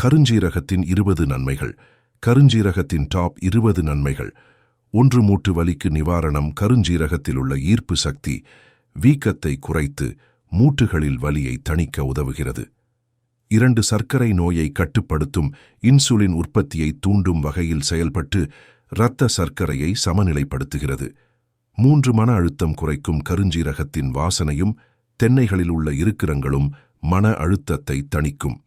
கருஞ்சீரகத்தின் இருபது நன்மைகள். கருஞ்சீரகத்தின் டாப் இருபது நன்மைகள். ஒன்று மூட்டு வலிக்கு நிவாரணம் கருஞ்சீரகத்தில் உள்ள ஈர்ப்பு சக்தி. வீக்கத்தை குறைத்து மூட்டுகளில் வலியை தணிக்க உதவுகிறது. இரண்டு சர்க்கரை நோயை கட்டுப்படுத்தும் இன்சுலின் உற்பத்தியை தூண்டும் வகையில் செயல்பட்டு இரத்த சர்க்கரையை சமநிலைப்படுத்துகிறது. மூன்று மன அழுத்தம் குறைக்கும் கருஞ்சீரகத்தின் வாசனையும் தென்னைகளில் உள்ள இருக்கிறங்களும் மன அழுத்தத்தை தணிக்கும்.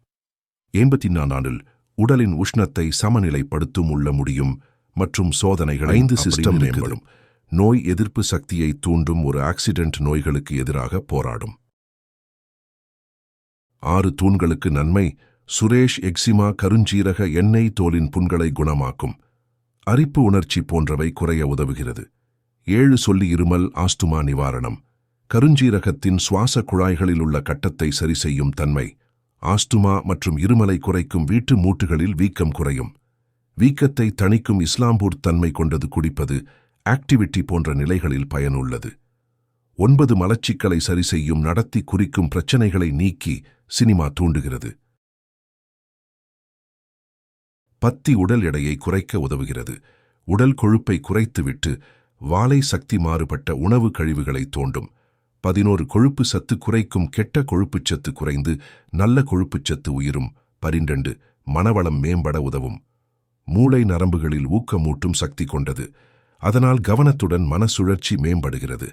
எண்பத்தி நாலில் உடலின் உஷ்ணத்தை சமநிலைப்படுத்தும் உள்ள முடியும் மற்றும் சோதனைகள் ஐந்து சிஸ்டம் மேம்படும். நோய் எதிர்ப்பு சக்தியை தூண்டும் ஒரு ஆக்சிடென்ட் நோய்களுக்கு எதிராக போராடும். ஆறு தூண்களுக்கு நன்மை சுரேஷ் எக்ஸிமா கருஞ்சீரக எண்ணெய் தோலின் புண்களை குணமாக்கும். அரிப்பு உணர்ச்சி போன்றவை குறைய உதவுகிறது. ஏழு சொல்லி இருமல் ஆஸ்துமா நிவாரணம். கருஞ்சீரகத்தின் சுவாச குழாய்களில் உள்ள கட்டத்தை சரிசெய்யும் தன்மை ஆஸ்துமா மற்றும் இருமலை குறைக்கும் வீட்டு மூட்டுகளில் வீக்கம் குறையும். வீக்கத்தை தணிக்கும் இஸ்லாம்பூர் தன்மை கொண்டது குடிப்பது ஆக்டிவிட்டி போன்ற நிலைகளில் பயனுள்ளது. ஒன்பது மலச்சிக்கலை சரிசெய்யும் நடத்தி குறிக்கும் பிரச்சனைகளை நீக்கி சினிமா தூண்டுகிறது. பத்தி உடல் எடையை குறைக்க உதவுகிறது. உடல் கொழுப்பை குறைத்துவிட்டு வாலை சக்தி மாறுபட்ட உணவு கழிவுகளை தோண்டும். பதினோரு கொழுப்பு சத்து குறைக்கும் கெட்ட கொழுப்புச் சத்து குறைந்து நல்ல கொழுப்புச் சத்து உயிரும் பரிண்டண்டு மனவளம் மேம்பட உதவும். மூளை நரம்புகளில் ஊக்கமூட்டும் சக்தி கொண்டது. அதனால் கவனத்துடன் மனசுழற்சி மேம்படுகிறது.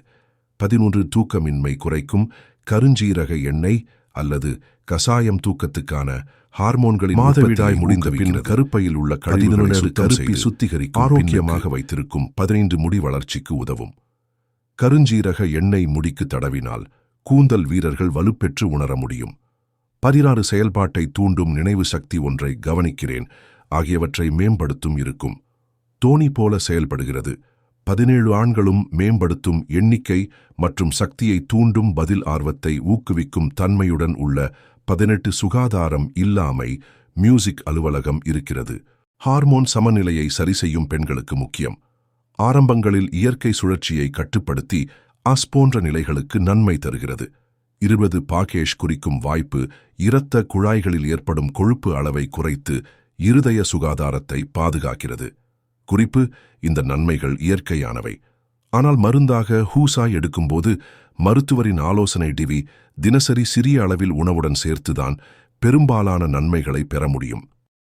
பதினொன்று தூக்கமின்மை குறைக்கும் கருஞ்சீரக எண்ணெய் அல்லது கசாயம் தூக்கத்துக்கான ஹார்மோன்களின் மாதவிடாய் முடிந்த பின் கருப்பையில் உள்ள கழிவுகளை கருப்பி சுத்திகரிக்கும் ஆரோக்கியமாக வைத்திருக்கும் பதினைந்து முடி வளர்ச்சிக்கு உதவும். கருஞ்சீரக எண்ணெய் முடிக்கு தடவினால் கூந்தல் வீரர்கள் வலுப்பெற்று உணர முடியும். பதினாறு செயல்பாட்டை தூண்டும் நினைவு சக்தி ஒன்றை கவனிக்கிறேன். ஆகியவற்றை மேம்படுத்தும் இருக்கும். தோணி போல செயல்படுகிறது. பதினேழு ஆண்களும் மேம்படுத்தும் எண்ணிக்கை மற்றும் சக்தியை தூண்டும் பதில் ஆர்வத்தை ஊக்குவிக்கும் தன்மையுடன் உள்ள பதினெட்டு சுகாதாரம் இல்லாமை மியூசிக் அலுவலகம் இருக்கிறது. ஹார்மோன் சமநிலையை சரிசெய்யும் பெண்களுக்கு முக்கியம். ஆரம்பங்களில் இயற்கை சுழற்சியை கட்டுப்படுத்தி அஸ் போன்ற நிலைகளுக்கு நன்மை தருகிறது. இருபது பாகேஷ் குறிக்கும் வாய்ப்பு இரத்த குழாய்களில் ஏற்படும் கொழுப்பு அளவை குறைத்து இருதய சுகாதாரத்தை பாதுகாக்கிறது. குறிப்பு இந்த நன்மைகள் இயற்கையானவை. ஆனால் மருந்தாக ஹூசாய் எடுக்கும்போது மருத்துவரின் ஆலோசனை டிவி தினசரி சிறிய அளவில் உணவுடன் சேர்த்துதான் பெரும்பாலான நன்மைகளை பெற முடியும்.